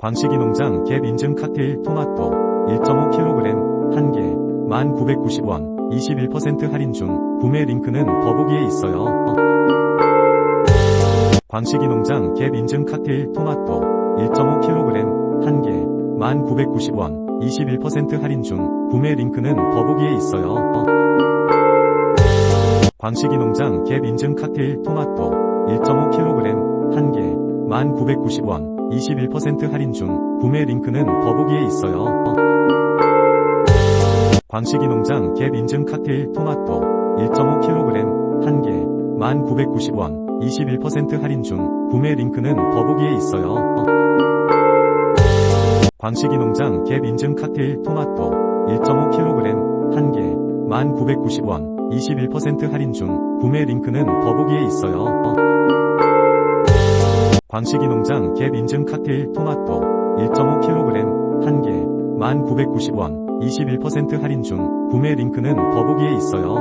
광식이 농장 갭 인증 칵테일 토마토 1.5kg 1개 1990원 21% 할인 중 구매 링크는 더보기에 있어요. 광식이 농장 갭 인증 칵테일 토마토 1.5kg 1개 1990원 21% 할인 중 구매 링크는 더보기에 있어요. 광식이 농장 갭 인증 칵테일 토마토 1.5kg 1개 1990원 21% 할인 중 구매 링크는 더보기에 있어요. 광식이 농장 갭 인증 칵테일 토마토 1.5kg 1개 1990원 21% 할인 중 구매 링크는 더보기에 있어요. 광식이 농장 갭 인증 칵테일 토마토 1.5kg 1개 1990원 21% 할인 중 구매 링크는 더보기에 있어요. 광식이 농장 갭 인증 칵테일 토마토 1.5kg 1개 1990원 21% 할인 중 구매 링크는 더보기에 있어요.